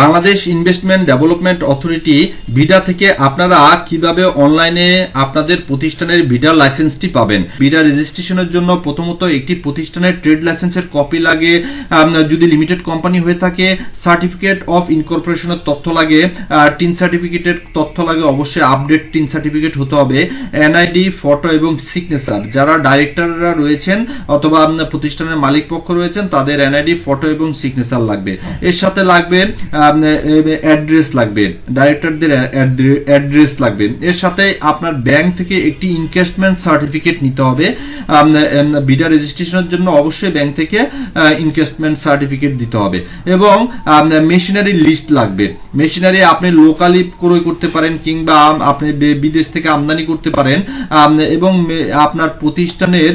Bangladesh investment development authority BIDA থেকে আপনারা কীভাবে অনলাইনে আপনাদের প্রতিষ্ঠানের ভিডা লাইসেন্সটি পাবেন? ভিডা রেজিস্ট্রেশনের জন্য প্রথমত একটি প্রতিষ্ঠানের ট্রেড লাইসেন্সের কপি লাগে যদি লিমিটেড কোম্পানি হয়ে থাকে, সার্টিফিকেট অফ ইনকর্পোরেশনের তথ্য লাগে টিন সার্টিফিকেটের তথ্য লাগে, অবশ্যই আপডেট টিন সার্টিফিকেট হতে হবে, এনআইডি, ফটো এবং সিগনেচার। যারা ডাইরেক্টররা রয়েছেন অথবা প্রতিষ্ঠানের মালিক পক্ষ রয়েছেন, তাদের এনআইডি, ফটো এবং সিগনেচার লাগবে। এর সাথে লাগবে অ্যাড্রেস লাগবে ডাইরেক্টরদের অ্যাড্রেস লাগবে। এর সাথে আপনার ব্যাংক থেকে একটি ইনভেস্টমেন্ট সার্টিফিকেট নিতে হবে। বিডা রেজিস্ট্রেশনের জন্য অবশ্যই ব্যাংক থেকে ইনভেস্টমেন্ট সার্টিফিকেট দিতে হবে। এবং মেশিনারি লিস্ট লাগবে। মেশিনারি আপনি লোকালি ক্রয় করতে পারেন কিংবা আপনি বিদেশ থেকে আমদানি করতে পারেন। এবং আপনার প্রতিষ্ঠানের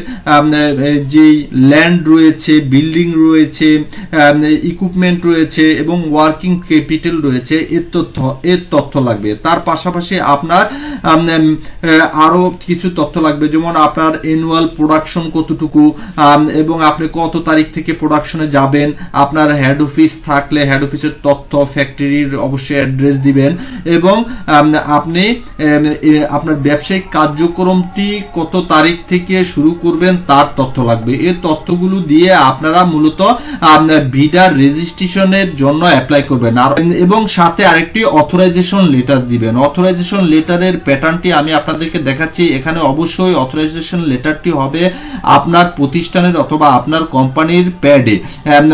যে ল্যান্ড রয়েছে বিল্ডিং রয়েছে ইকুইপমেন্ট রয়েছে এবং ওয়ার্কিং ক্যাপিটাল রয়েছে এর তথ্য এর তথ্য লাগবে। তার পাশাপাশি আপনার আম, আম, আহ, আরও কিছু তথ্য লাগবে যেমন আপনার অ্যানুয়াল প্রোডাকশন কতটুকু এবং আপনি কত তারিখ থেকে প্রোডাকশনে যাবেন আপনার হেড অফিস থাকলে হেড অফিসের তথ্য ফ্যাক্টরির অবশ্যই অ্যাড্রেস দিবেন এবং আপনি আপনার ব্যবসায়িক কার্যক্রমটি কত তারিখ থেকে শুরু করবেন তার তথ্য লাগবে। এই তথ্যগুলো দিয়ে আপনারা মূলত ভিডার রেজিস্ট্রেশনের জন্য অ্যাপ্লাই করবেন। আর এবং সাথে আরেকটি অথরাইজেশন লেটার দিবেন। অথরাইজেশন লেটারের প্যাটার্নটি আমি আপনাদেরকে দেখাচ্ছি। এখানে অবশ্যই অথরাইজেশন লেটারটি হবে আপনার প্রতিষ্ঠানের অথবা আপনার কোম্পানির প্যাডে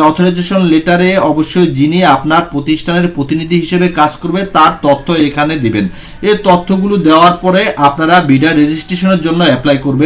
অথরাইজেশন লেটারে অবশ্যই যিনি আপনার প্রতিষ্ঠানের প্রতিনিধি হিসেবে কাজ করবে, তার তথ্য এখানে দিবেন। এই তথ্যগুলো দেওয়ার পরে আপনারা বিডা রেজিস্ট্রেশনের জন্য অ্যাপ্লাই করবেন।